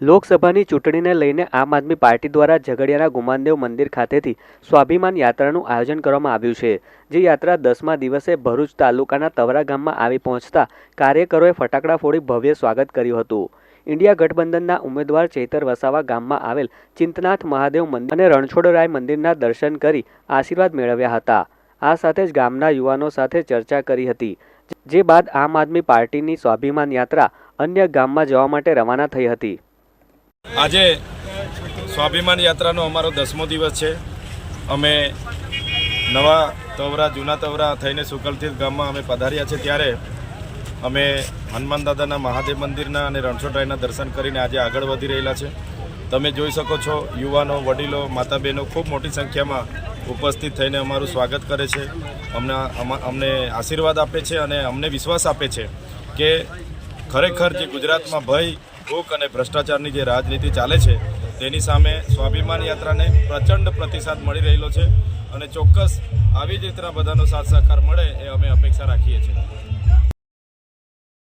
લોકસભાની ચૂંટણીને લઈને આમ આદમી પાર્ટી દ્વારા ઝઘડિયાના ગુમાનદેવ મંદિર ખાતેથી સ્વાભિમાન યાત્રાનું આયોજન કરવામાં આવ્યું છે, જે યાત્રા દસમા દિવસે ભરૂચ તાલુકાના તવરા ગામમાં આવી પહોંચતા કાર્યકરોએ ફટાકડા ફોડી ભવ્ય સ્વાગત કર્યું હતું. ઇન્ડિયા ગઠબંધનના ઉમેદવાર ચેતર વસાવા ગામમાં આવેલ ચિંતનાથ મહાદેવ મંદિર અને રણછોડરાય મંદિરના દર્શન કરી આશીર્વાદ મેળવ્યા હતા. આ સાથે જ ગામના યુવાનો સાથે ચર્ચા કરી હતી, જે બાદ આમ આદમી પાર્ટીની સ્વાભિમાન યાત્રા અન્ય ગામમાં જવા માટે રવાના થઈ હતી. આજે સ્વાભિમાન યાત્રાનો અમારો દસમો દિવસ છે. અમે નવા તવરા, જૂના તવરા થઈને સુકલતીર્થ ગામમાં અમે પધાર્યા છે. ત્યારે અમે હનુમાન દાદાના મહાદેવ મંદિરના અને રણછોડરાયના દર્શન કરીને આજે આગળ વધી રહેલા છે. તમે જોઈ શકો છો, યુવાનો, વડીલો માતા બહેનો ખૂબ મોટી સંખ્યામાં ઉપસ્થિત થઈને અમારું સ્વાગત કરે છે. અમને અમ- અમને આશીર્વાદ આપે છે અને અમને વિશ્વાસ આપે છે કે ખરેખર જે ગુજરાતમાં ભય ભૂખ અને ભ્રષ્ટાચારની જે રાજનીતિ ચાલે છે, તેની સામે સ્વાભિમાન યાત્રાને પ્રચંડ પ્રતિસાદ મળી રહેલો છે અને ચોક્કસ આવી જ રીતના બધાનો સાથ સહકાર મળે એ અમે અપેક્ષા રાખીએ છીએ.